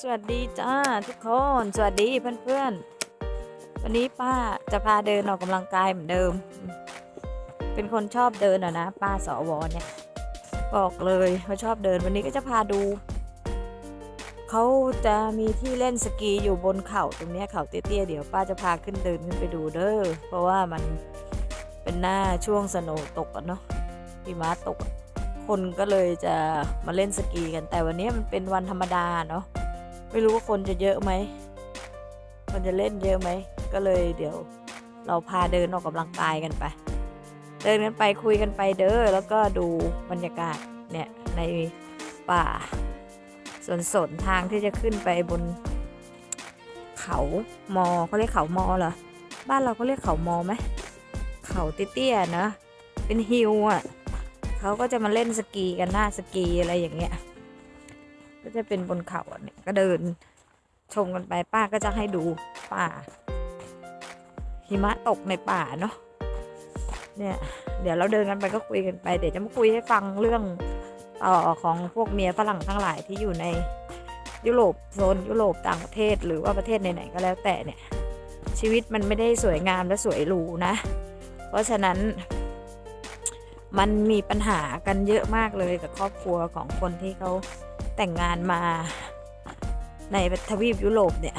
สวัสดีจ้าทุกคน สวัสดีเพื่อนๆ วันนี้ป้าจะพาเดินออกกำลังกายเหมือนเดิม เป็นคนชอบเดินอะนะ ป้าสวเนี่ยบอกเลยว่าชอบเดินวันนี้ก็จะพาดู เขาจะมีที่เล่นสกีอยู่บนเขาตรงนี้เขาเตี้ยๆเดี๋ยวป้าจะพาขึ้นเดินขึ้นไปดูเด้อเพราะว่ามันเป็นหน้าช่วงสโนว์ตกอะเนาะหิมะตกคนก็เลยจะมาเล่นสกีกันแต่วันนี้มันเป็นวันธรรมดาเนาะ ไม่รู้ว่าคนจะเยอะไหมคนจะเล่นเยอะไหม ก็เลยเดี๋ยวเราพาเดินออกกำลังกายกันไป เดินกันไปคุยกันไปเด้อ แล้วก็ดูบรรยากาศเนี่ยในป่าส่วนสนทางที่จะขึ้นไปบน เขามอเขาเรียกเขามอเหรอ บ้านเราเขาเรียกเขามอไหม เขาเตี้ยๆนะ เป็นฮิลอะ เขาก็จะมาเล่นสกีกันหน้าสกีอะไรอย่างเงี้ย ก็จะเป็นบนเขาเนี่ยก็เดินชมกันไปป้าก็จะให้ดูป่า หิมะตกในป่าเนาะเนี่ยเดี๋ยวเราเดินกันไปก็คุยกันไปเดี๋ยวจะมาคุยให้ฟังเรื่องต่อของพวกเมียฝรั่งทั้งหลายที่อยู่ในยุโรปโซนยุโรปต่างประเทศหรือว่าประเทศไหนๆก็แล้วแต่เนี่ย ชีวิตมันไม่ได้สวยงามและสวยหรูนะ เพราะฉะนั้นมันมีปัญหากันเยอะมากเลยกับครอบครัวของคนที่เขา แต่งงานมาในทวีปยุโรปเนี่ย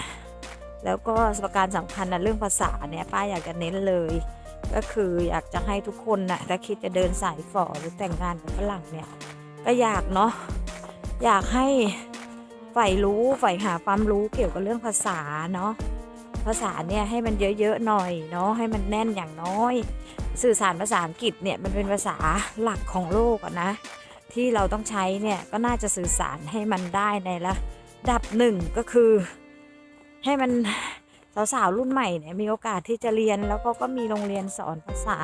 แล้วก็ประการสำคัญนะเรื่องภาษาเนี่ยป้าอยากจะเน้นเลย ก็คืออยากจะให้ทุกคนนะ่ะถ้าคิดจะเดินสายฝ่อหรือแต่งงานกับฝรั่งเนี่ยก็อยากเนาะอยากให้ใฝ่รู้ใฝ่หาความรู้เกี่ยวกับเรื่องภาษาเนาะภาษาเนี่ยให้มันเยอะๆหน่อยเนาะให้มันแน่นอย่างน้อย สื่อสารภาษาอังกฤษเนี่ยมันเป็นภาษาหลักของโลกอะนะ ที่เราต้องใช้เนี่ยก็น่าจะสื่อสารให้มันได้ในระดับหนึ่งก็คือ ให้มันสาวๆรุ่นใหม่เนี่ยมีโอกาสที่จะเรียนแล้วก็ก็มีโรงเรียนสอนภาษา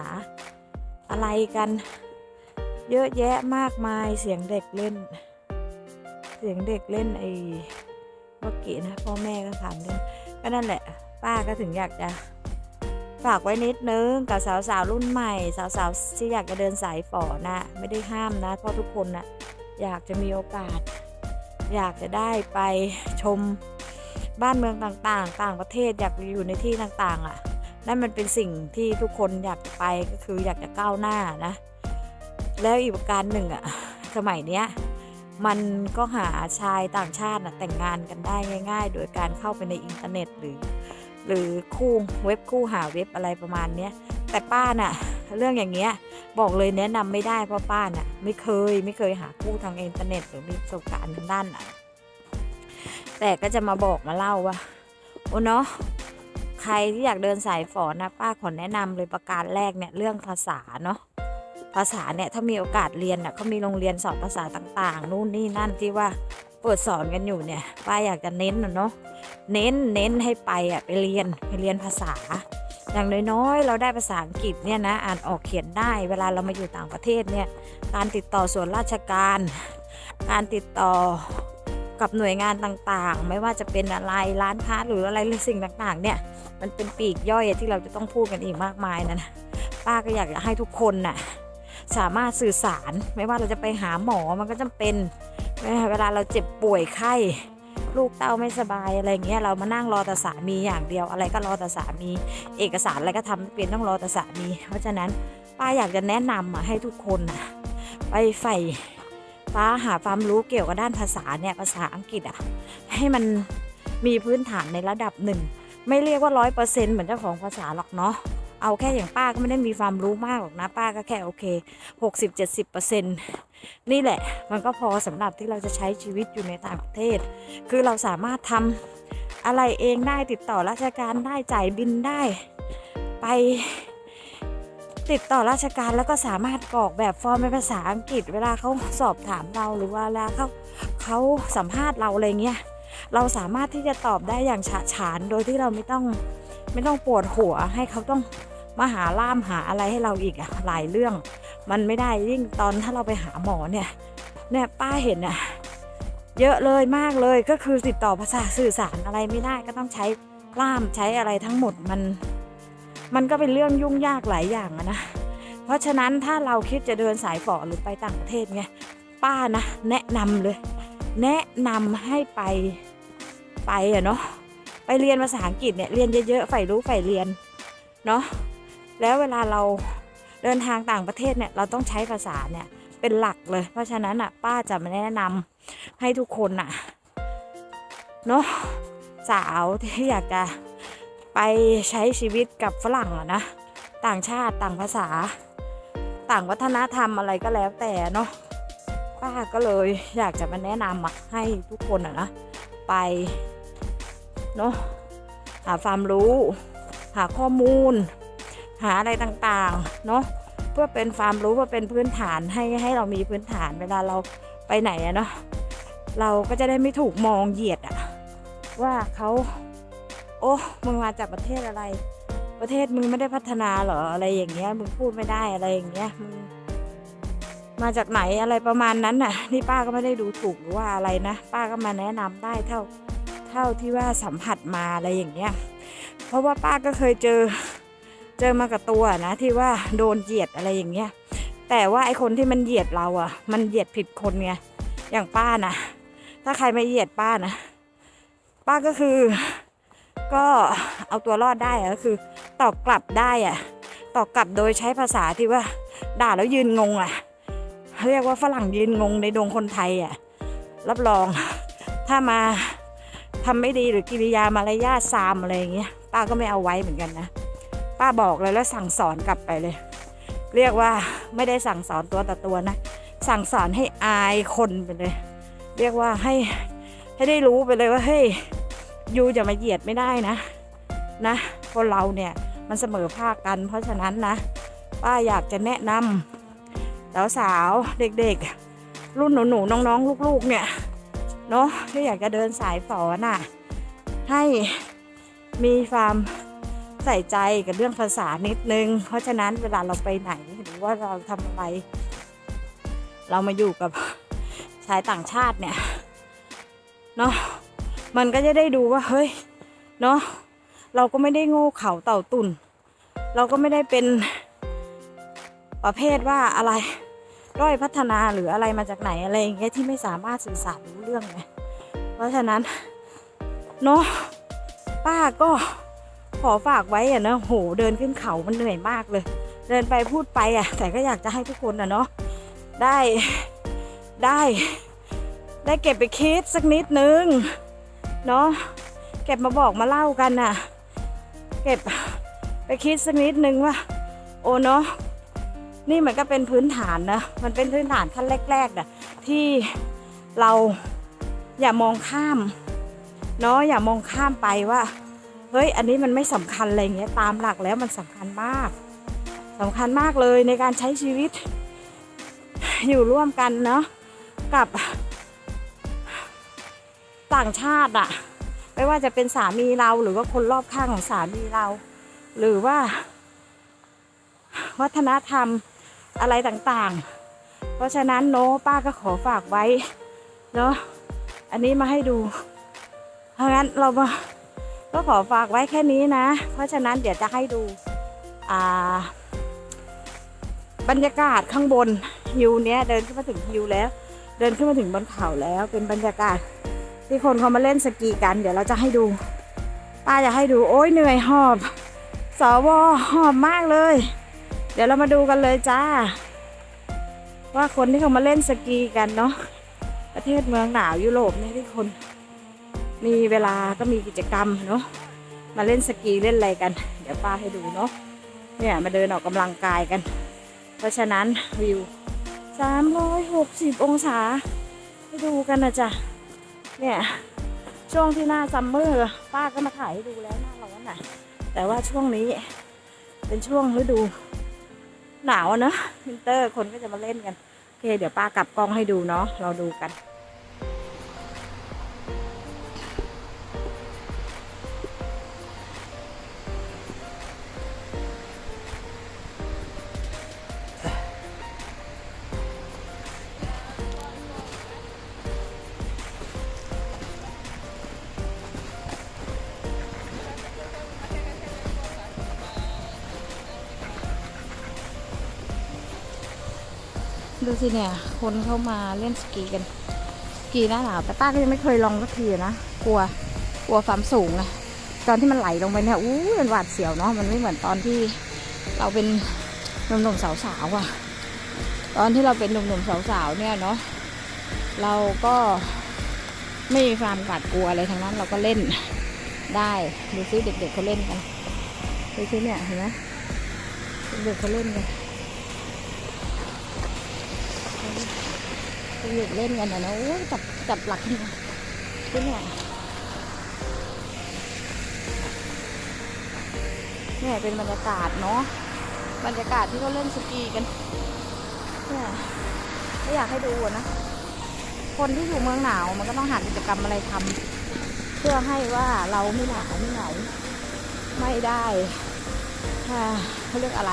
อะไรกัน เยอะแยะมากมายเสียงเด็กเล่น เสียงเด็กเล่นไอ้เมื่อกี้นะพ่อแม่ก็ถามเล่นก็นั่นแหละ ป้าก็ถึงอยากจะ ฝากไว้นิดนึงกับสาวๆรุ่นใหม่ สาวๆที่อยากจะเดินสายฝอนะไม่ได้ห้ามนะเพราะทุกคนนะอยากจะมีโอกาส อยากจะได้ไปชมบ้านเมืองต่างๆ ต่างประเทศอยากอยู่ในที่ต่างๆ อะนั่นมันเป็นสิ่งที่ทุกคนอยากไปก็คืออยากจะก้าวหน้านะ แล้วอีกประการหนึ่งอะสมัยเนี้ยมันก็หาชายต่างชาติน่ะแต่งงานกันได้ง่าย ๆ โดยการเข้าไปในอินเทอร์เน็ตหรือ หรือคู่เว็บคู่หาเว็บอะไรประมาณเนี้ยแต่ป้าน่ะ เรื่องอย่างเงี้ยบอกเลยแนะนำไม่ได้เพราะป้าน่ะ ไม่เคยไม่เคยหาคู่ทางอินเทอร์เน็ตหรือมีประสบการณ์ทางด้านไหนแต่ก็จะมาบอกมาเล่าว่าโอ้เนาะใครที่อยากเดินสายฝอนะป้าขอแนะนำเลยประการแรกเนี่ยเรื่องภาษาเนาะภาษาเนี่ยถ้ามีโอกาสเรียนน่ะเขามีโรงเรียนสอนภาษาต่าง ๆ นู่นนี่นั่นที่ว่า เปิดสอนกันอยู่เนี่ยป้าอยากจะเน้นนะเนาะเน้นเน้นให้ไปอะไปเรียนไปเรียนภาษา อย่างน้อยๆเราได้ภาษาอังกฤษเนี่ยนะอ่านออกเขียนได้ เวลาเรามาอยู่ต่างประเทศเนี่ยการติดต่อส่วนราชการ การติดต่อกับหน่วยงานต่างๆ ไม่ว่าจะเป็นอะไรร้านค้าหรืออะไรหรือสิ่งต่างๆ เนี่ยมันเป็นปีกย่อยที่เราจะต้องพูดกันอีกมากมายนะนะป้าก็อยากจะให้ทุกคนน่ะสามารถสื่อสารไม่ว่าเราจะไปหาหมอมันก็จำเป็น เวลาเราเจ็บป่วยไข้ลูกเต้าไม่สบายอะไรเงี้ยเรามานั่งรอแต่สามีอย่างเดียว อะไรก็รอแต่สามี เอกสารอะไรก็ทำไม่เป็นต้องรอแต่สามี เพราะฉะนั้นป้าอยากจะแนะนำให้ทุกคนไปใฝ่ป้าหาความรู้เกี่ยวกับด้านภาษาเนี่ยภาษาอังกฤษอะให้มันมีพื้นฐานในระดับหนึ่ง ไม่เรียกว่าร้อยเปอร์เซ็นต์เหมือนเจ้าของภาษาหรอกเนาะ เอาแค่อย่างป้าก็ไม่ได้มีความรู้มากหรอกนะป้าก็แค่โอเคหกสิบเจ็ดสิบเปอร์เซ็นต์นี่แหละ มันก็พอสำหรับที่เราจะใช้ชีวิตอยู่ในต่างประเทศ คือเราสามารถทำอะไรเองได้ติดต่อราชการได้จ่ายบินได้ ไปติดต่อราชการแล้วก็สามารถกรอกแบบฟอร์มเป็นภาษาอังกฤษ เวลาเขาสอบถามเราหรือว่าเวลาเขาเขาสัมภาษณ์เราอะไรเงี้ยเราสามารถที่จะตอบได้อย่างฉะฉานโดยที่เราไม่ต้องไม่ต้องปวดหัวให้เขาต้อง มาหาล่ามหาอะไรให้เราอีกอะหลายเรื่อง มันไม่ได้ยิ่งตอนถ้าเราไปหาหมอเนี่ยเนี่ยป้าเห็นอะเยอะเลยมากเลยก็คือติดต่อภาษาสื่อสารอะไรไม่ได้ก็ต้องใช้ล่ามใช้อะไรทั้งหมดมัน มันก็เป็นเรื่องยุ่งยากหลายอย่างนะ เพราะฉะนั้นถ้าเราคิดจะเดินสายฝ่อหรือไปต่างประเทศไงป้านะแนะนำเลย แนะนำให้ไปไปอะเนาะไปเรียนภาษาอังกฤษเนี่ยเรียนเยอะๆใฝ่รู้ใฝ่เรียนเนาะ แล้วเวลาเราเดินทางต่างประเทศเนี่ยเราต้องใช้ภาษาเนี่ยเป็นหลักเลย เพราะฉะนั้นอะป้าจะมาแนะนำให้ทุกคนอะเนาะสาวที่อยากจะไปใช้ชีวิตกับฝรั่งอะนะต่างชาติต่างภาษา ต่างวัฒนธรรมอะไรก็แล้วแต่เนาะป้าก็เลยอยากจะมาแนะนำอะให้ทุกคนอะนะไปเนาะหาความรู้ หาข้อมูล หาอะไรต่างๆ เนาะเพื่อเป็นความรู้เพื่อเป็นพื้นฐานให้ให้เรามีพื้นฐานเวลาเราไปไหนอะเนาะเราก็จะได้ไม่ถูกมองเหยียดอะว่าเขาโอ้มึงมาจากประเทศอะไร ประเทศมึงไม่ได้พัฒนาหรออะไรอย่างเงี้ยมึงพูดไม่ได้อะไรอย่างเงี้ยมึงมาจากไหนอะไรประมาณนั้นน่ะ นี่ป้าก็ไม่ได้ดูถูกหรือว่าอะไรนะ ป้าก็มาแนะนำได้เท่าเท่าที่ว่าสัมผัสมาอะไรอย่างเงี้ย เพราะว่าป้าก็เคยเจอ เจอมากับตัวนะที่ว่าโดนเหยียดอะไรอย่างเงี้ยแต่ว่าไอคนที่มันเหยียดเราอะ มันเหยียดผิดคนไงอย่างป้านะถ้าใครไม่เหยียดป้านะป้าก็คือ ก็เอาตัวรอดได้ก็คือตอบกลับได้อะตอบกลับโดยใช้ภาษาที่ว่า ด่าแล้วยืนงงอะเรียกว่าฝรั่งยืนงงในดวงคนไทยอะรับรองถ้ามาทำไม่ดีหรือกิริยามารยาทซามอะไรอย่างเงี้ยป้าก็ไม่เอาไว้เหมือนกันนะ ป้าบอกเลยแล้วสั่งสอนกลับไปเลย เรียกว่าไม่ได้สั่งสอนตัวต่อตัวนะ สั่งสอนให้อายคนไปเลย เรียกว่าให้ให้ได้รู้ไปเลยว่าเฮ้ยยูจะมาเหยียดไม่ได้นะนะคนเราเนี่ยมันเสมอภาคกัน เพราะฉะนั้นนะ ป้าอยากจะแนะนำสาวสาวเด็กๆ รุ่นหนูๆน้องๆ ลูกๆเนี่ยเนาะที่อยากจะเดินสายฝอน่ะให้มีความ ใส่ใจกับเรื่องภาษานิดนึง เพราะฉะนั้นเวลาเราไปไหนหรือว่าเราทำอะไร เรามาอยู่กับชายต่างชาติเนี่ยเนาะมันก็จะได้ดูว่าเฮ้ยเนาะเราก็ไม่ได้โง่เขาเต่าตุนเราก็ไม่ได้เป็นประเภทว่าอะไรด้อยพัฒนาหรืออะไรมาจากไหนอะไรอย่างเงี้ยที่ไม่สามารถสื่อสารรู้เรื่องไงเพราะฉะนั้นเนาะป้าก็ ขอฝากไว้อะนะโหเดินขึ้นเขามันเหนื่อยมากเลย เดินไปพูดไปอะแต่ก็อยากจะให้ทุกคนอะเนาะได้ได้ ได้เก็บไปคิดสักนิดนึงเนาะเก็บมาบอกมาเล่ากันน่ะ เก็บไปคิดสักนิดนึงว่า โอ้เนาะนี่มันก็เป็นพื้นฐานนะ มันเป็นพื้นฐานขั้นแรกๆนะที่เราอย่ามองข้ามเนาะอย่ามองข้ามไปว่า เฮ้ยอันนี้มันไม่สำคัญอะไรเงี้ยตามหลักแล้วมันสำคัญมากสำคัญมากเลยในการใช้ชีวิต อยู่ร่วมกันเนาะกับ ต่างชาติอะไม่ว่าจะเป็นสามีเราหรือว่าคนรอบข้างของสามีเรา หรือว่า วัฒนธรรมอะไรต่างๆ เพราะฉะนั้นโน้ป้าก็ขอฝากไว้เนาะอันนี้มาให้ดูเพราะงั้นเรามา ก็ขอฝากไว้แค่นี้นะ เพราะฉะนั้นเดี๋ยวจะให้ดูบรรยากาศข้างบนฮิวเนี้ยเดินขึ้นมาถึงฮิวแล้ว เดินขึ้นมาถึงบนเขาแล้วเป็นบรรยากาศ ที่คนเขามาเล่นสกีกัน เดี๋ยวเราจะให้ดูป้าจะให้ดูโอ้ยเหนื่อยหอบสวหอบมากเลย เดี๋ยวเรามาดูกันเลยจ้า ว่าคนที่เขามาเล่นสกีกันเนาะประเทศเมืองหนาวยุโรปเนี่ยที่คน มีเวลาก็มีกิจกรรมเนาะมาเล่นสกีเล่นอะไรกัน เดี๋ยวป้าให้ดูเนาะเนี่ยมาเดินออกกำลังกายกัน เพราะฉะนั้นวิว 360 องศาให้ดูกันนะจ๊ะเนี่ยช่วงที่หน้าซัมเมอร์ป้าก็มาถ่ายให้ดูแล้วหน้าร้อนน่ะ แต่ว่าช่วงนี้เป็นช่วงฤดู หนาวอะเนอะวินเตอร์คนก็จะมาเล่นกันโอเคเดี๋ยวป้ากลับกล้องให้ดูเนาะเราดูกัน ดูสิเนี่ย คนเข้ามาเล่นสกีกัน สกีหน้าหนาวแต่ป้าก็ยังไม่เคยลองสักทีอนะ กลัว กลัวความสูงอะตอนที่มันไหลลงไปเนี่ย อู้มันหวาดเสียวเนาะ มันไม่เหมือนตอนที่เราเป็นหนุ่มๆสาวๆอะตอนที่เราเป็นหนุ่มๆสาวๆเนี่ยเนาะ เราก็ไม่มีความหวาดกลัวอะไรทั้งนั้น เราก็เล่นได้ ดูซิเด็กๆเขาเล่นกัน ดูซิเนี่ยเห็นไหมเด็กๆเขาเล่นกัน เด็กเล่นกันนะเนะโอ้จับจับหลักนี่นะที่เนี่ยเนี่ยเป็นบรรยากาศเนาะบรรยากาศที่เขาเล่นสกีกันเนี่ยไม่อยากให้ดูนะ คนที่อยู่เมืองหนาวมันก็ต้องหากิจกรรมอะไรทำเพื่อให้ว่าเราไม่หนาวไม่เหงาไม่ได้อ่าเขาเรียกอะไร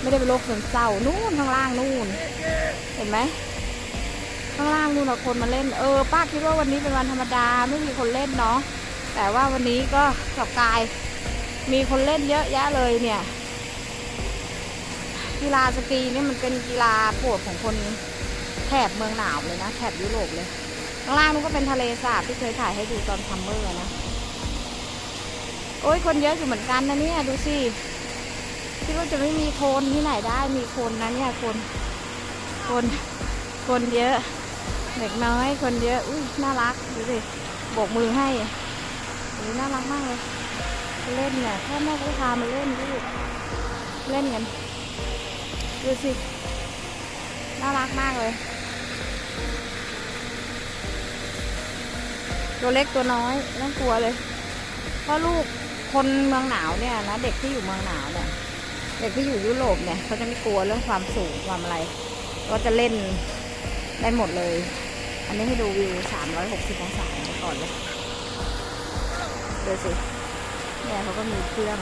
ไม่ได้เป็นโรคซึมเศร้านู่นข้างล่างนู่น เห็นไหมข้างล่างนู่นนะคนมาเล่นเออป้าคิดว่าวันนี้เป็นวันธรรมดาไม่มีคนเล่นเนาะแต่ว่าวันนี้ก็กลับกาย มีคนเล่นเยอะแยะเลยเนี่ย กีฬาสกีนี่มันเป็นกีฬาโปรดของคนแถบเมืองหนาวเลยนะแถบยุโรปเลยข้างล่างนู้นก็เป็นทะเลสาบที่เคยถ่ายให้ดูตอนซัมเมอร์นะโอ้ยคนเยอะอยู่เหมือนกันนะเนี่ยดูสิ คิดว่าจะไม่มีคนที่ไหนได้มีคนนะเนี่ยคน คน คนเยอะ เด็กน้อย คนเยอะ อุ้ยน่ารักดูสิโบกมือให้อุ้ยน่ารักมากเลย เล่นเนี่ยพ่อแม่ก็พามาเล่นลูเล่นกันดูสิ น่ารักมากเลย ตัวเล็กตัวน้อยไม่ต้องกลัวเลย เพราะลูกคนเมืองหนาวเนี่ยนะ เด็กที่อยู่เมืองหนาวเนี่ย เด็กที่อยู่ยุโรปเนี่ยเขาจะไม่กลัวเรื่องความสูงความอะไร ก็จะเล่นได้หมดเลย อันนี้ให้ดูวิว 360 องศาก่อนเลยดูสิเนี่ยเขาก็มีเครื่อง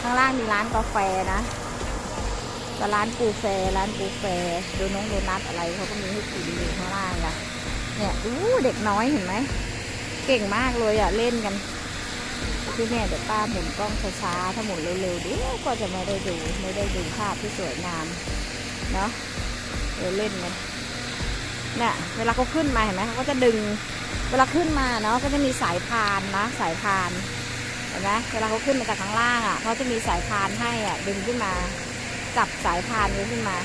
ข้างล่างมีร้านกาแฟนะก็ร้านปูแฟร้านปูแฟโดน้องโดนัทอะไรเขาก็มีให้กินอยู่ข้างล่างอะเนี่ยอู้เด็กน้อยเห็นไหม เก่งมากเลยอะเล่นกัน คือเนี่ยเดี๋ยวป้าหมุนกล้องช้าๆถ้าหมุนเร็วๆเดี๋ยวก็จะไม่ได้ดูไม่ได้ดูภาพที่สวยงามเนาะเดี๋ยวเล่นกันเนี่ยเวลาเขาขึ้นมาเห็นไหมเขาก็จะดึงเวลาขึ้นมาเนาะก็จะมีสายพานนะสายพานเห็นไหมเวลาเขาขึ้นมาจากข้างล่างอะเขาจะมีสายพานให้อะดึงขึ้นมาจับสายพานนี้ขึ้นมา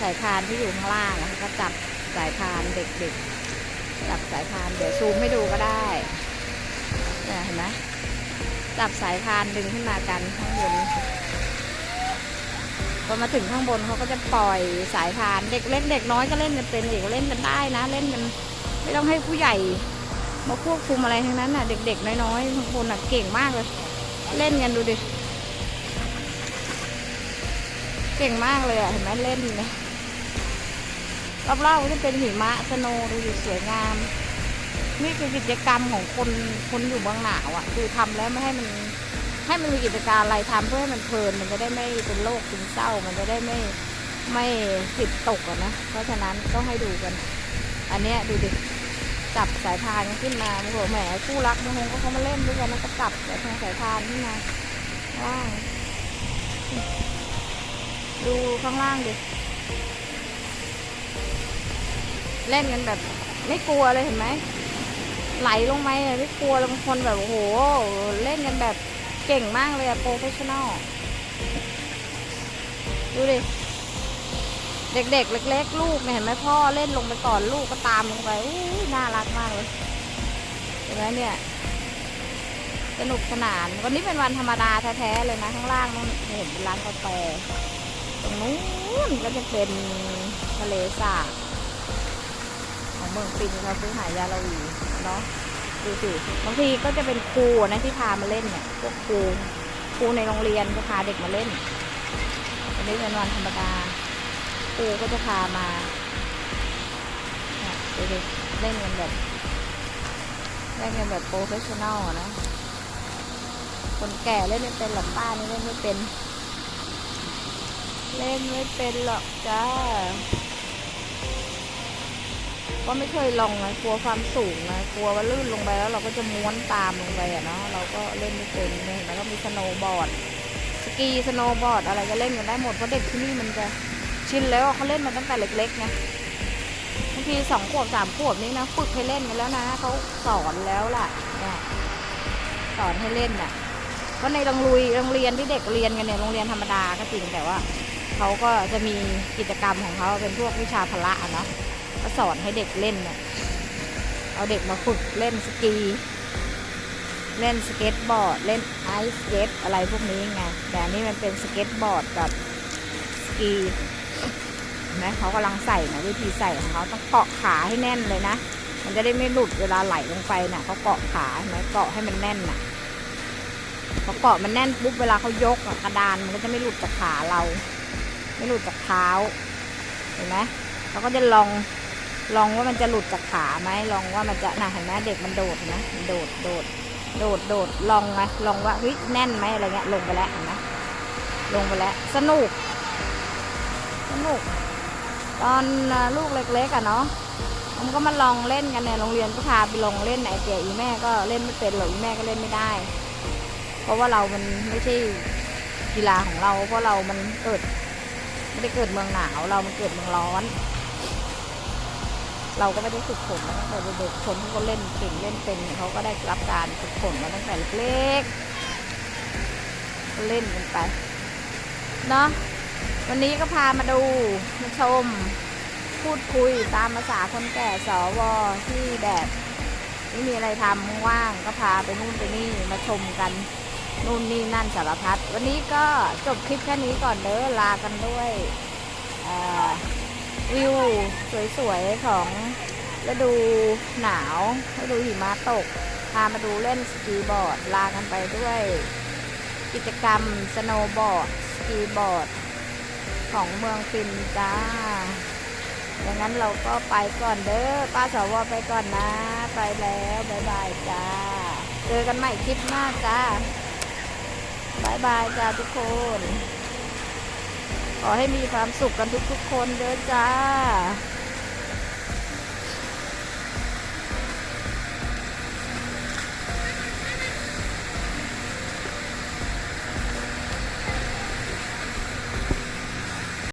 สายพานที่อยู่ข้างล่างอะก็จับสายพานเด็กๆจับสายพานเดี๋ยวซูมให้ดูก็ได้ เนี่ยเห็นไหมจับสายพานดึงขึ้นมากันข้างบนพอมาถึงข้างบนเขาก็จะปล่อยสายพานเด็กเล็กเด็กน้อยก็เล่นกันเป็นเด็กเล่นกันได้นะ เล่นกันไม่ต้องให้ผู้ใหญ่มาควบคุมอะไรทั้งนั้นน่ะ เด็กๆน้อยๆบางคนน่ะเก่งมากเลย เล่นกันดูดิเก่งมากเลยอะเห็นไหมเล่นเลยรอบๆก็จะเป็นหิมะสโนว์ดูดิสวยงาม นี่คือกิจกรรมของคนคนอยู่เมืองหนาวอะ คือทำแล้วไม่ให้มันให้มันมีกิจการอะไรทำเพื่อให้มันเพลินมันจะได้ไม่เป็นโรคซึมเศร้า มันจะได้ไม่ไม่จิตตกอะนะ เพราะฉะนั้นต้องให้ดูกัน อันเนี้ยดูดิจับสายพานขึ้นมาโอ้โหแหมคู่รักบางคนก็เขามาเล่นด้วยกันแล้วก็จับสายพานสายพานขึ้นมาว้าดูข้างล่างดิเล่นกันแบบไม่กลัวเลยเห็นไหม ไหลลงไหมไม่กลัวเลยบางคนแบบโอ้โห เล่นกันแบบเก่งมากเลยอะโปรเฟชชั่นอลดูดิ เด็กๆ เล็ก ๆ ลูกเนี่ยเห็นไหมพ่อเล่นลงไปก่อนลูกก็ตามลงไปอู้น่ารักมากเลยเห็นไหมเนี่ยสนุกสนาน วันนี้เป็นวันธรรมดาแท้ๆเลยนะข้างล่างนู้นเห็นเป็นร้านกาแฟตรงนู้นก็จะเป็นทะเลสาบของเมืองปินเขาซื้อหายาลาวี เนาะดูสิบางทีก็จะเป็นครูนะที่พามาเล่นเนี่ยพวกครูครูในโรงเรียนก็พาเด็กมาเล่นวันนี้เป็นวันธรรมดาครูก็จะพามาเดูดิเล่นกันแบบเล่นกันแบบโปรเฟชชั่นอลนะคนแก่เล่นไม่เป็นหรอกป้านี่เล่นไม่เป็น เล่นไม่เป็นหรอกจ้า ก็ไม่เคยลองนะกลัวความสูงนะกลัวว่าลื่นลงไปแล้วเราก็จะม้วนตามลงไปอะเนาะเราก็เล่นไม่เป็นเนี่ยแล้วก็มีสโนว์บอร์ดสกีสโนว์บอร์ดอะไรก็เล่นกันได้หมดเพราะเด็กที่นี่มันจะชินแล้วเขาเล่นมาตั้งแต่เล็กๆไงตั้งทีสองขวบสามขวบนี่นะฝึกให้เล่นกันแล้วนะเขาสอนแล้วล่ะเนี่ยสอนให้เล่นน่ะเพราะในโรงเรียนโรงเรียนที่เด็กเรียนกันเนี่ยโรงเรียนธรรมดาก็จริงแต่ว่าเขาก็จะมีกิจกรรมของเขาเป็นพวกวิชาพละเนาะ ก็สอนให้เด็กเล่นเนี่ยเอาเด็กมาฝึกเล่นสกี เล่นสเก็ตบอร์ด เล่นไอซ์สเก็ตอะไรพวกนี้ไง แต่อันนี้มันเป็นสเก็ตบอร์ดกับสกีนไหมเขากำลังใส่นะวิธีใส่ของเขาต้องเกาะขาให้แน่นเลยนะ มันจะได้ไม่หลุดเวลาไหลลงไปน่ะเขาเกาะขาเห็นไหมเกาะให้มันแน่นน่ะพอเกาะมันแน่นปุ๊บเวลาเขายกกระดานมันก็จะไม่หลุดจากขาเรา ไม่หลุดจากเท้าเห็นไหมเขาก็จะลอง ลองว่ามันจะหลุดจากขาไหมลองว่ามันจะน่ะเห็นไหมเด็กมันโดดนไหมมันโดดโดดโดดโดดลองไงลองว่าเฮ้ยแน่นไหมอะไรเงี้ยลงไปแล้วเห็นไหมลงไปแล้วสนุก สนุก ตอนลูกเล็กๆอะเนาะผมก็มาลองเล่นกันเนี่ยโรงเรียนก็พาไปลองเล่นไหนเตี่ยอีแม่ก็เล่นไม่เป็นหรอกอีแม่ก็เล่นไม่ได้ เพราะว่าเรามันไม่ใช่กีฬาของเรา เพราะเรามันเกิดไม่ได้เกิดเมืองหนาวเรามันเกิดเมืองร้อน เราก็ไม่ได้ฝึกฝนมาตั้งแต่เด็กๆคนที่เขาเล่นเก่งเล่นเป็นเนี่ยเขาก็ได้รับการฝึกฝนมาตั้งแต่เล็กๆเล่นกันไปเนาะวันนี้ก็พามาดูมาชม พูดคุยตามภาษาคนแก่สวที่แบบไม่มีอะไรทำว่างก็พาไปนู่นไปนี่มาชมกันนู่นนี่นั่นสารพัดวันนี้ก็จบคลิปแค่นี้ก่อนเด้อลากันด้วยอ่า วิวสวยๆของฤดูหนาวฤดูหิมะตก พามาดูเล่นสกีบอร์ด ลากันไปด้วย กิจกรรมสโนว์บอร์ด สกีบอร์ด ของเมืองฟินจ้าอย่างนั้นเราก็ไปก่อนเด้อป้าสาวไปก่อนนะ ไปแล้วบ๊ายบายจ้า เจอกันใหม่คลิปหน้าจ้าบ๊ายบายจ้าทุกคน ขอให้มีความสุขกันทุกๆคนเด้อจ้า